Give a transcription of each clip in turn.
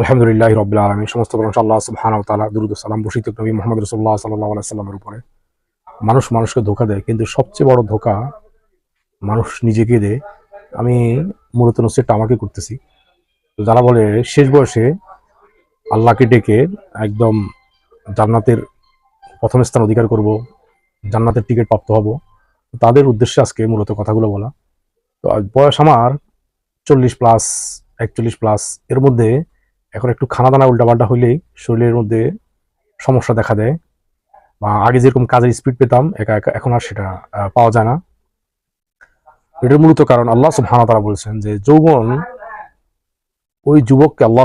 আলহামদুলিল্লাহ রবিল আলমী সমস্ত প্রশংসা আল্লাহ সুবহান তালা দুরুদ সালাম বসিত নবী মোহাম্মদ রসুল্লাহ সাল্লাহ সাল্লামের উপরে। মানুষ মানুষকে ধোকা দেয়, কিন্তু সবচেয়ে বড় ধোকা মানুষ নিজেকে দেয়। আমি মূলত নসিরটা আমাকে করতেছি। তো যারা বলে শেষ বয়সে আল্লাহকে ডেকে একদম জান্নাতের প্রথম স্থান অধিকার করব, জান্নাতের টিকিট প্রাপ্ত হব, তাদের উদ্দেশ্যে আজকে মূলত কথাগুলো বলা। তো বয়স আমার চল্লিশ প্লাস একচল্লিশ প্লাস এর মধ্যে এখন একটু খানা দানা উল্টাপাল্টা হইলেই শরীরের মধ্যে সমস্যা দেখা দেয়। বা আগে যেরকম কাজের স্পিড পেতাম, একা একা, এখন আর সেটা পাওয়া যায় না। এটার মূলত কারণ আল্লাহ সুবহানা তারা বলছেন যে যৌবন, ওই যুবককে আল্লাহ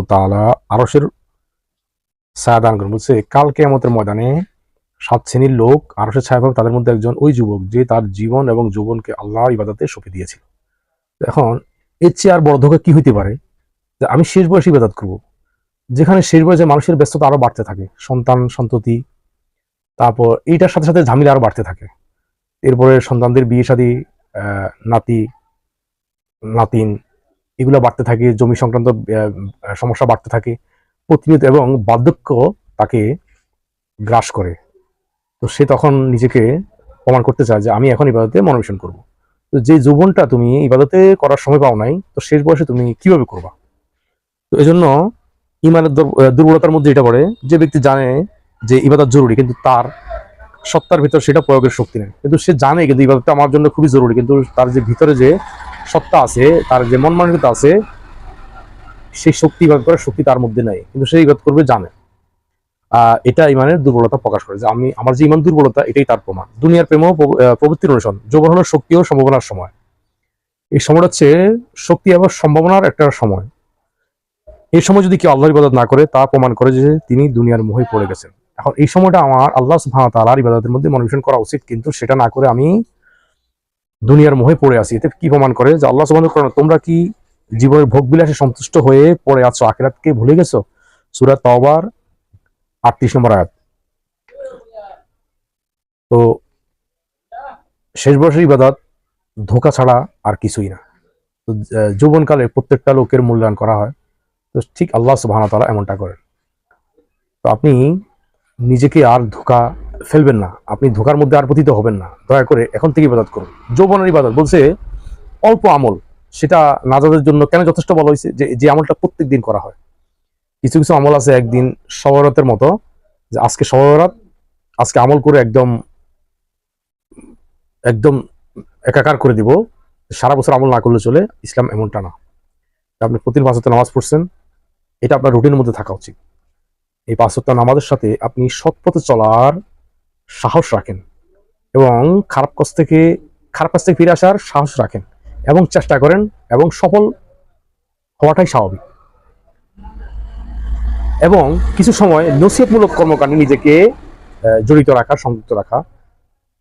ও তাআলা আরশের ছায়া দান করেন। বলছে, কাল কেয়ামতের ময়দানে সাত শ্রেণির লোক আরশের ছায়া পাবে, তাদের মধ্যে একজন ওই যুবক যে তার জীবন এবং যৌবনকে আল্লাহর ইবাদাতে সঁপে দিয়েছিল। এখন এর চেয়ে আর বড় ধোকা কি হইতে পারে? যে আমি শেষ বয়সে ইবাদত করব। যেখানে শেষ বয়সে মানুষের ব্যস্ততা আরও বাড়তে থাকে, সন্তান, সন্ততি। তারপর এইটার সাথে সাথে ঝামেলা আরও বাড়তে থাকে। এরপরে সন্তানদের বিয়ে শাদী নাতি, নাতিন, এগুলো বাড়তে থাকে, জমি সংক্রান্ত সমস্যা বাড়তে থাকে। প্রতিনিয়ত এবং বার্ধক্য তাকে গ্রাস করে। তো সে তখন নিজেকে প্রমাণ করতে চায় যে আমি এখন ইবাদতে মনোবেশন করব। তো যে যৌবনটা তুমি ইবাদতে করার সময় পাও নাই, তো শেষ বয়সে তুমি কীভাবে করবা? তো এজন্য ইমানের দুর- দুর্বলতার মধ্যে এটা পড়ে, যে ব্যক্তি জানে যে ইবাদত জরুরি, কিন্তু তার সত্তার ভিতর সেটা প্রয়োগের শক্তি নেই। কিন্তু সে জানে কিন্তু ইবাদতটা আমার জন্য খুবই জরুরি, কিন্তু তার যে ভিতরে যে সত্তা আছে, তার যে মন মানসিকতা আছে সেই শক্তি ইবাদত করার শক্তি তার মধ্যে নেই, কিন্তু সে ইবাদত করবে, জানে। এটা ইমানের দুর্বলতা প্রকাশ করে যে আমি আমার যে ইমান দুর্বলতা, এটাই তার প্রমাণ। দুনিয়ার প্রেম প্রবৃত্তির অনুসরণ, যৌবন হলো শক্তি ও সম্ভাবনার সময়। এই সময়টা হচ্ছে শক্তি এবং সম্ভাবনার একটা সময়। এই সময় যদি কেউ আল্লাহর ইবাদত না করে, তা প্রমাণ করে যে তিনি দুনিয়ার মোহে পড়ে গেছেন। এখন এই সময়টা আমার আল্লাহ ওয়া তাআলার ইবাদতের মধ্যে মনোনিবেশন করা উচিত, কিন্তু সেটা না করে আমি দুনিয়ার মোহে পড়ে আছি। এতে কি প্রমাণ করে যে আল্লাহ ওয়া তোমরা কি জীবনের ভোগ বিলাসে সন্তুষ্ট হয়ে পড়ে আছো, আখিরাতকে ভুলে গেছো? সূরা তওবার 38 নম্বর আয়াত। তো শেষ বয়সের ইবাদত ধোকা ছাড়া আর কিছুই না। তো যৌবনকালে প্রত্যেকটা লোকের মূল্যায়ন করা হয়। তো ঠিক আল্লাহ সুবহানাহু ওয়া তাআলা এমনটা করেন। তো আপনি নিজেকে আর ধোকা ফেলবেন না, আপনি ধোকার মধ্যে আর পতিত হবেন না। দয়া করে এখন থেকে ইবাদত করুন। যৌবনের ইবাদত বলছে, অল্প আমল, সেটা নাজাদের জন্য কেন যথেষ্ট বলা হয়েছে? যে যে আমলটা প্রত্যেক দিন করা হয়। কিছু কিছু আমল আছে একদিন সবরাতের মতো, যে আজকে সবরাত, আজকে আমল করে একদম একদম একাকার করে দিব। সারা বছর আমল না করলে চলে, ইসলাম এমনটা না। আপনি প্রতিদিন ওয়াক্ত নামাজ পড়ছেন এটা আপনার রুটিনের মধ্যে থাকা উচিত। এই পাঁচ ওয়াক্ত নামাজের সাথে আপনি সৎ পথে চলার সাহস রাখেন এবং খারাপ কাজ থেকে, খারাপ কাজ থেকে ফিরে আসার সাহস রাখেন এবং চেষ্টা করেন এবং সফল হওয়াটাই স্বাভাবিক। এবং কিছু সময় নসিহতমূলক কর্মকাণ্ডে নিজেকে জড়িত রাখা, সংযুক্ত রাখা,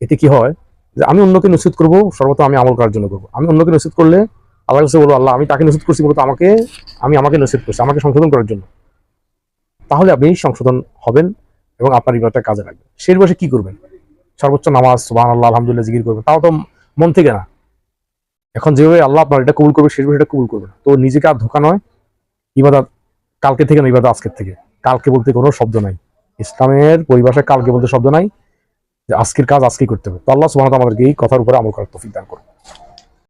এতে কি হয়? যে আমি অন্যকে নসিহত করব, সর্বপ্রথম আমি আমল করার জন্য করব। আমি অন্যকে নসিহত করলে আল্লাহ কাছে বলব আল্লাহ, আমি তাকে নসিহত করছি মূলত আমাকে, আমি আমাকে নসিহত করছি, আমাকে সংশোধন করার জন্য। তাহলে আপনি সংশোধন হবেন এবং আপনার ইবাদতটা কাজে লাগবে। সেই বসে কি করবেন? সর্বোচ্চ নামাজ সুবহান আল্লাহ আলহামদুলিল্লাহ, জিকির করবেন। তাও তো মন থেকে না। এখন যেভাবে আল্লাহ আপনার এটা কবুল করবে সেই এটা কবুল করবে তো নিজেকে আর ধোকা নয়, ইবাদত কালকে থেকে না, ইবাদত আজকের থেকে। কালকে বলতে কোনো শব্দ নাই। ইসলামের পরিভাষায় কালকে বলতে শব্দ নাই যে আজকের কাজ আজকেই করতে হবে। তো আল্লাহ ওয়া আমাদেরকে এই কথার উপরে আমল করার তৌফিক দান করুন।